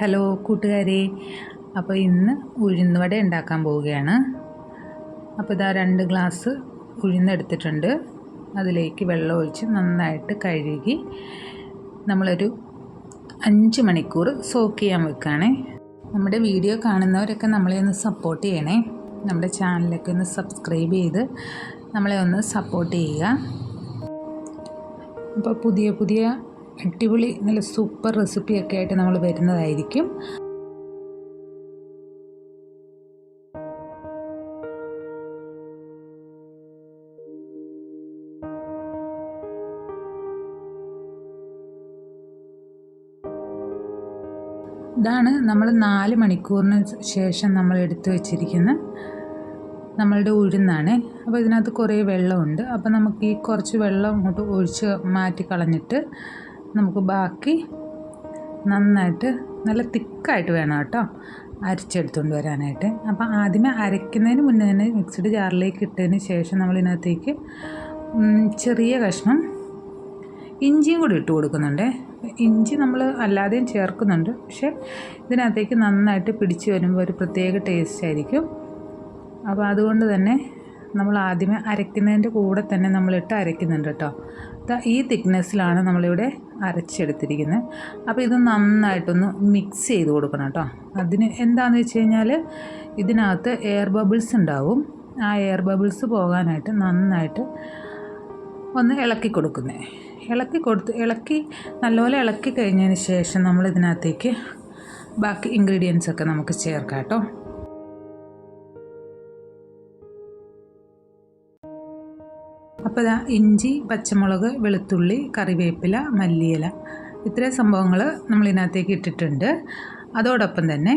Hello കൂട്ടുകാരെ. അപ്പോൾ ഇന്ന് ഉഴുന്നുവട ഉണ്ടാക്കാൻ പോവുകയാണ്. അപ്പോൾ ഇതാ രണ്ട് ഗ്ലാസ് ഉഴുന്നെടുത്തിട്ടുണ്ട് അതിലേക്ക് വെള്ളം ഒഴിച്ച് നന്നായിട്ട് കഴുകി നമ്മളൊരു അഞ്ച് മണിക്കൂർ സോക്ക് ചെയ്യാൻ വെക്കുകയാണേ. നമ്മുടെ വീഡിയോ കാണുന്നവരൊക്കെ നമ്മളെ ഒന്ന് സപ്പോർട്ട് ചെയ്യണേ. നമ്മുടെ ചാനലൊക്കെ ഒന്ന് സബ്സ്ക്രൈബ് ചെയ്ത് നമ്മളെ ഒന്ന് സപ്പോർട്ട് ചെയ്യുക. അപ്പോൾ പുതിയ പുതിയ അടിപൊളി നല്ല സൂപ്പർ റെസിപ്പിയൊക്കെ ആയിട്ട് നമ്മൾ വരുന്നതായിരിക്കും. ഇതാണ് നമ്മൾ നാല് മണിക്കൂറിന് ശേഷം നമ്മൾ എടുത്തു വച്ചിരിക്കുന്ന നമ്മളുടെ ഉഴുന്നാണ്. അപ്പോൾ ഇതിനകത്ത് കുറേ വെള്ളമുണ്ട്. അപ്പോൾ നമുക്ക് ഈ കുറച്ച് വെള്ളം അങ്ങോട്ട് ഒഴിച്ച് മാറ്റി കളഞ്ഞിട്ട് നമുക്ക് ബാക്കി നന്നായിട്ട് നല്ല തിക്കായിട്ട് വേണം കേട്ടോ അരച്ചെടുത്തുകൊണ്ട് വരാനായിട്ട്. അപ്പോൾ ആദ്യമേ അരയ്ക്കുന്നതിന് മുന്നേ തന്നെ മിക്സഡ് ജാറിലേക്ക് ഇട്ടതിന് ശേഷം നമ്മൾ ഇതിനകത്തേക്ക് ചെറിയ കഷ്ണം ഇഞ്ചിയും കൂടി ഇട്ട് കൊടുക്കുന്നുണ്ട്. ഇഞ്ചി നമ്മൾ അല്ലാതെയും ചേർക്കുന്നുണ്ട്. പക്ഷേ ഇതിനകത്തേക്ക് നന്നായിട്ട് പിടിച്ച് വരുമ്പോൾ ഒരു പ്രത്യേക ടേസ്റ്റ് ആയിരിക്കും. അപ്പോൾ അതുകൊണ്ട് തന്നെ നമ്മൾ ആദ്യമേ അരയ്ക്കുന്നതിന്റെ കൂടെ തന്നെ നമ്മളിട്ട് അരയ്ക്കുന്നുണ്ട് കേട്ടോ. ഈ തിക്നെസ്സിലാണ് നമ്മളിവിടെ അരച്ചെടുത്തിരിക്കുന്നത്. അപ്പോൾ ഇത് നന്നായിട്ടൊന്ന് മിക്സ് ചെയ്ത് കൊടുക്കണം കേട്ടോ. അതിന് എന്താണെന്ന് വെച്ച് കഴിഞ്ഞാൽ ഇതിനകത്ത് എയർ ബബിൾസ് ഉണ്ടാവും. ആ എയർ ബബിൾസ് പോകാനായിട്ട് നന്നായിട്ട് ഒന്ന് ഇളക്കി കൊടുക്കുന്നത് ഇളക്കി കൊടുത്ത് ഇളക്കി നല്ലപോലെ ഇളക്കി കഴിഞ്ഞതിന് ശേഷം നമ്മൾ ഇതിനകത്തേക്ക് ബാക്കി ഇൻഗ്രീഡിയൻസ് ഒക്കെ നമുക്ക് ചേർക്കാം കേട്ടോ. അപ്പോൾ ഇതാ ഇഞ്ചി പച്ചമുളക് വെളുത്തുള്ളി കറിവേപ്പില മല്ലിയില. ഇത്രയും സംഭവങ്ങൾ നമ്മളിതിനകത്തേക്ക് ഇട്ടിട്ടുണ്ട്. അതോടൊപ്പം തന്നെ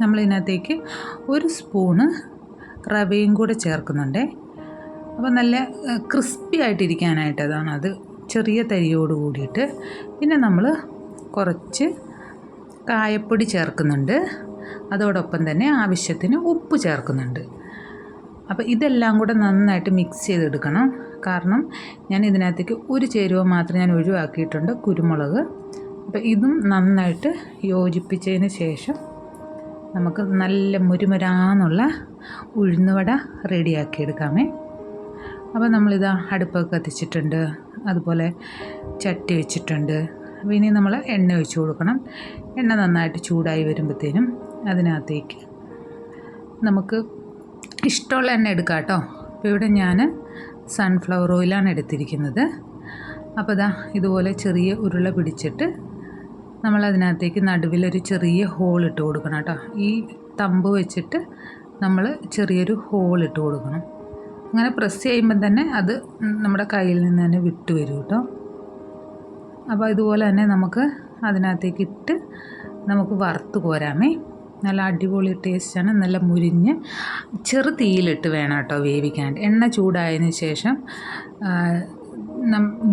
നമ്മളിതിനകത്തേക്ക് ഒരു സ്പൂണ് റവയും കൂടെ ചേർക്കുന്നുണ്ട്. അപ്പോൾ നല്ല ക്രിസ്പി ആയിട്ടിരിക്കാനായിട്ട് അതാണ് അത്. ചെറിയ തരിയോട് കൂടിയിട്ട്. പിന്നെ നമ്മൾ കുറച്ച് കായപ്പൊടി ചേർക്കുന്നുണ്ട്. അതോടൊപ്പം തന്നെ ആവശ്യത്തിന് ഉപ്പ് ചേർക്കുന്നുണ്ട്. അപ്പോൾ ഇതെല്ലാം കൂടെ നന്നായിട്ട് മിക്സ് ചെയ്തെടുക്കണം. കാരണം ഞാൻ ഇതിനകത്തേക്ക് ഒരു ചേരുവ മാത്രം ഞാൻ ഒഴിവാക്കിയിട്ടുണ്ട് കുരുമുളക്. അപ്പോൾ ഇതും നന്നായിട്ട് യോജിപ്പിച്ചതിന് ശേഷം നമുക്ക് നല്ല മുരുമുരാന്നുള്ള ഉഴുന്നുവട റെഡിയാക്കി എടുക്കാമേ. അപ്പോൾ നമ്മളിതാ അടുപ്പൊക്കെ കത്തിച്ചിട്ടുണ്ട് അതുപോലെ ചട്ടി വെച്ചിട്ടുണ്ട്. അപ്പോൾ ഇനി നമ്മൾ എണ്ണ ഒഴിച്ചു കൊടുക്കണം. എണ്ണ നന്നായിട്ട് ചൂടായി വരുമ്പോഴത്തേനും അതിനകത്തേക്ക് നമുക്ക് ഇഷ്ടമുള്ള എണ്ണ എടുക്കാം കേട്ടോ അപ്പോൾ ഇവിടെ ഞാൻ സൺഫ്ലവർ ഓയിലാണ് എടുത്തിരിക്കുന്നത്. അപ്പോൾ ഇതാ ഇതുപോലെ ചെറിയ ഉരുള പിടിച്ചിട്ട് നമ്മൾ അതിനകത്തേക്ക് നടുവിലൊരു ചെറിയ ഹോൾ ഇട്ട് കൊടുക്കണം കേട്ടോ. ഈ തമ്പ് വെച്ചിട്ട് നമ്മൾ ചെറിയൊരു ഹോൾ ഇട്ട് കൊടുക്കണം. അങ്ങനെ പ്രസ് ചെയ്യുമ്പോൾ തന്നെ അത് നമ്മുടെ കയ്യിൽ നിന്ന് തന്നെ വിട്ട് വരും കേട്ടോ. അപ്പോൾ ഇതുപോലെ തന്നെ നമുക്ക് അതിനകത്തേക്ക് ഇട്ട് നമുക്ക് വറുത്ത് കോരാമേ. നല്ല അടിപൊളി ടേസ്റ്റാണ്. നല്ല മുരിഞ്ഞ് ചെറു തീയിലിട്ട് വേണം കേട്ടോ വേവിക്കാൻ. എണ്ണ ചൂടായതിന് ശേഷം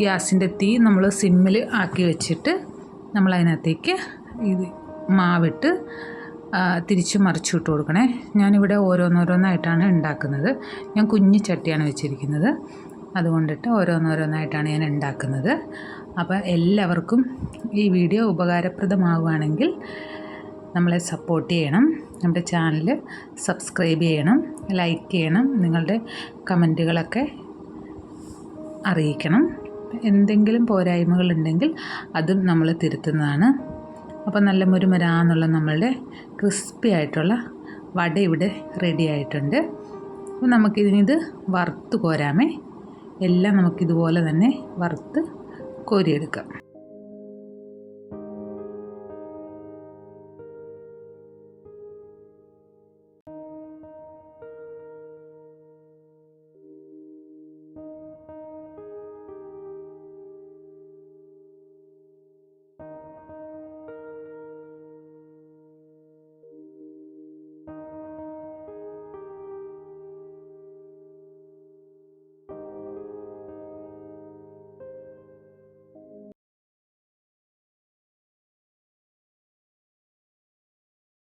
ഗ്യാസിന്റെ തീ നമ്മൾ സിമ്മിൽ ആക്കി വെച്ചിട്ട് നമ്മൾ അതിനകത്തേക്ക് ഇത് മാവിട്ട് തിരിച്ച് മറിച്ചു വിട്ട് കൊടുക്കണേ. ഞാനിവിടെ ഓരോന്നോരോന്നായിട്ടാണ് ഉണ്ടാക്കുന്നത്. ഞാൻ കുഞ്ഞു ചട്ടിയാണ് വെച്ചിരിക്കുന്നത്. അതുകൊണ്ടിട്ട് ഓരോന്നോരോന്നായിട്ടാണ് ഞാൻ ഉണ്ടാക്കുന്നത്. അപ്പോൾ എല്ലാവർക്കും ഈ വീഡിയോ ഉപകാരപ്രദമാവുകയാണെങ്കിൽ നമ്മളെ സപ്പോർട്ട് ചെയ്യണം. നമ്മുടെ ചാനൽ സബ്സ്ക്രൈബ് ചെയ്യണം. ലൈക്ക് ചെയ്യണം. നിങ്ങളുടെ കമന്റുകളൊക്കെ അറിയിക്കണം. എന്തെങ്കിലും പോരായ്മകളുണ്ടെങ്കിൽ അതും നമ്മൾ തിരുത്തുന്നതാണ്. അപ്പോൾ നല്ല മുരുമരാന്നുള്ള നമ്മളുടെ ക്രിസ്പി ആയിട്ടുള്ള വട ഇവിടെ റെഡി ആയിട്ടുണ്ട്. അപ്പോൾ നമുക്കിതിനിത് വറുത്ത് കോരാമേ. എല്ലാം നമുക്കിതുപോലെ തന്നെ വറുത്ത് കോരിയെടുക്കാം.